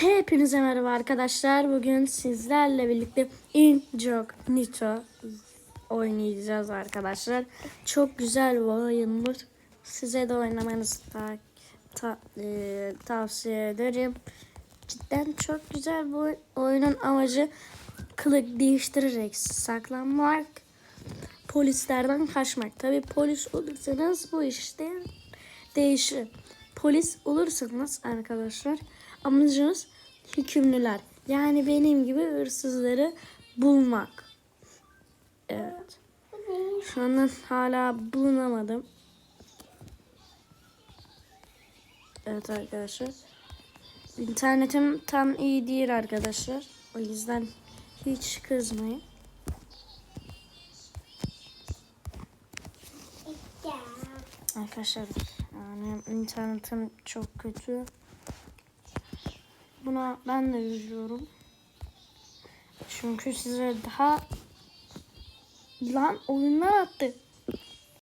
Hepinize merhaba arkadaşlar. Bugün sizlerle birlikte Incognito oynayacağız arkadaşlar. Çok güzel bir oyundur. Size de oynamanızı ta- ta- e, tavsiye ederim. Cidden çok güzel bu oyunun amacı kılık değiştirerek saklanmak, polislerden kaçmak. Tabi polis olursanız bu işte değişir. Polis olursanız arkadaşlar amacınız hükümlüler. Yani benim gibi hırsızları bulmak. Evet. Şu an hala bulunamadım. Evet arkadaşlar. İnternetim tam iyi değil arkadaşlar. O yüzden hiç kızmayın. Arkadaşlar yani internetim çok kötü. Buna ben de üzülüyorum. Çünkü size daha lan oyunlar attı.